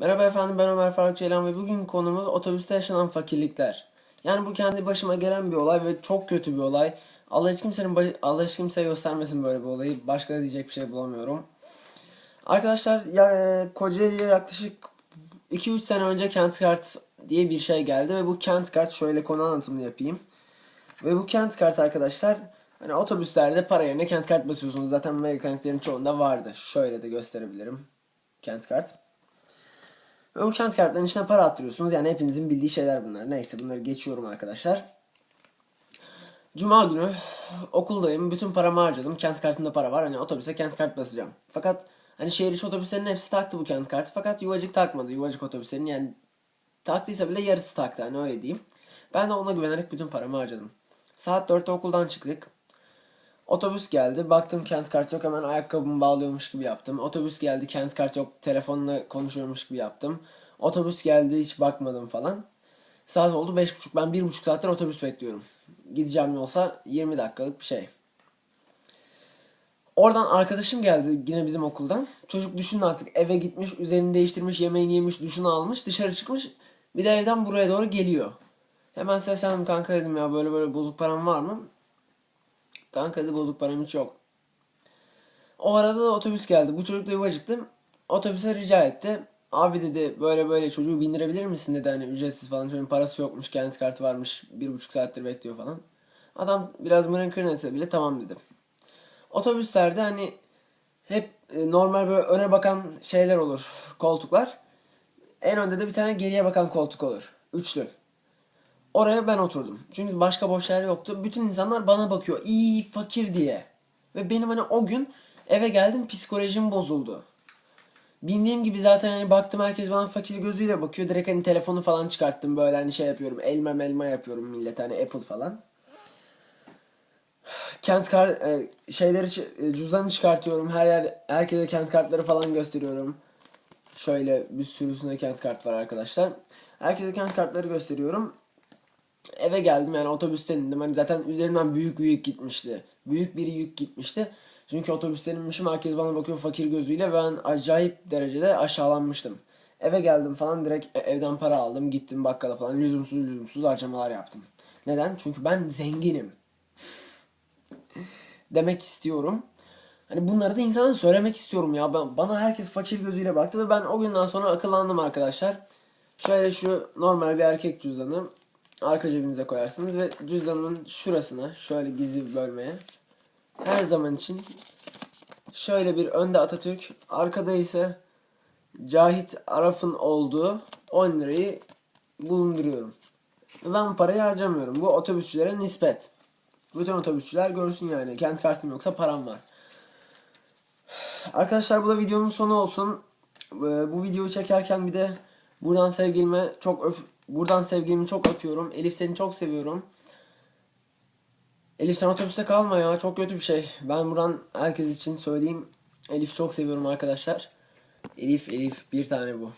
Merhaba efendim ben Ömer Faruk Ceylan ve bugün konumuz otobüste yaşanan fakirlikler. Yani bu kendi başıma gelen bir olay ve çok kötü bir olay. Allah hiç kimsenin Allah hiç kimseye göstermesin böyle bir olayı. Başka diyecek bir şey bulamıyorum. Arkadaşlar ya, e, Kocaeli'ye yaklaşık 2-3 sene önce kent kart diye bir şey geldi ve bu kent kart şöyle konu anlatımını yapayım. Ve bu kent kart arkadaşlar hani otobüslerde para yerine kent kart basıyorsunuz. Zaten Amerikan çoğunda vardı. Şöyle de gösterebilirim. Kent kart. O kent kartlarının içine para attırıyorsunuz. Yani hepinizin bildiği şeyler bunlar. Neyse bunları geçiyorum arkadaşlar. Cuma günü okuldayım. Bütün paramı harcadım. Kent kartımda para var. Hani otobüse kent kart basacağım. Fakat hani şehir içi otobüslerin hepsi taktı bu kent kartı. Fakat yuvacık takmadı. Yuvacık otobüslerin yani taktıysa bile yarısı taktı. Hani öyle diyeyim. Ben de ona güvenerek bütün paramı harcadım. Saat 4'te okuldan çıktık. Otobüs geldi. Baktım kent kartı yok. Hemen ayakkabımı bağlıyormuş gibi yaptım. Otobüs geldi. Kent kartı yok. Telefonla konuşuyormuş gibi yaptım. Otobüs geldi. Hiç bakmadım falan. Saat oldu 5.30. Ben 1.5 saattir otobüs bekliyorum. Gideceğim yolsa 20 dakikalık bir şey. Oradan arkadaşım geldi yine bizim okuldan. Çocuk düşünün artık eve gitmiş, üzerini değiştirmiş, yemeğini yemiş, duşunu almış, dışarı çıkmış. Bir de evden buraya doğru geliyor. Hemen seslendim kanka dedim ya böyle böyle bozuk param var mı? Kanka dedi bozuk param hiç yok. O arada da otobüs geldi. Bu çocuk da yuvacıktı. Otobüse rica etti. Abi dedi böyle böyle çocuğu bindirebilir misin dedi hani ücretsiz falan. Çocuğun parası yokmuş, kent kartı varmış. Bir buçuk saattir bekliyor falan. Adam biraz mırın kırın etse bile tamam dedi. Otobüslerde hani hep e, normal böyle öne bakan şeyler olur. Koltuklar. En önde de bir tane geriye bakan koltuk olur. Üçlü. Oraya ben oturdum. Çünkü başka boş yer yoktu. Bütün insanlar bana bakıyor. İyi fakir diye. Ve benim hani o gün eve geldim psikolojim bozuldu. Bildiğim gibi zaten hani baktım herkes bana fakir gözüyle bakıyor. Direkt hani telefonu falan çıkarttım böyle hani şey yapıyorum. Elma melma yapıyorum millet hani Apple falan. Kent kar e, şeyleri e, cüzdanı çıkartıyorum. Her yer herkese kent kartları falan gösteriyorum. Şöyle bir sürüsünde kent kart var arkadaşlar. Herkese kent kartları gösteriyorum eve geldim yani otobüsten indim. Hani zaten üzerimden büyük büyük gitmişti. Büyük bir yük gitmişti. Çünkü otobüsten inmişim herkes bana bakıyor fakir gözüyle ben acayip derecede aşağılanmıştım. Eve geldim falan direkt e- evden para aldım gittim bakkala falan lüzumsuz lüzumsuz harcamalar yaptım. Neden? Çünkü ben zenginim. Demek istiyorum. Hani bunları da insana söylemek istiyorum ya. Ben, bana herkes fakir gözüyle baktı ve ben o günden sonra akıllandım arkadaşlar. Şöyle şu normal bir erkek cüzdanı arka cebinize koyarsınız ve cüzdanın şurasına şöyle gizli bir bölmeye her zaman için şöyle bir önde Atatürk arkada ise Cahit Araf'ın olduğu 10 lirayı bulunduruyorum. Ben parayı harcamıyorum. Bu otobüsçülere nispet. Bütün otobüsçüler görsün yani. Kent kartım yoksa param var. Arkadaşlar bu da videonun sonu olsun. Ee, Bu videoyu çekerken bir de buradan sevgilime çok öp buradan sevgilimi çok öpüyorum. Elif seni çok seviyorum. Elif sen otobüste kalma ya. Çok kötü bir şey. Ben buradan herkes için söyleyeyim. Elif çok seviyorum arkadaşlar. Elif Elif bir tane bu.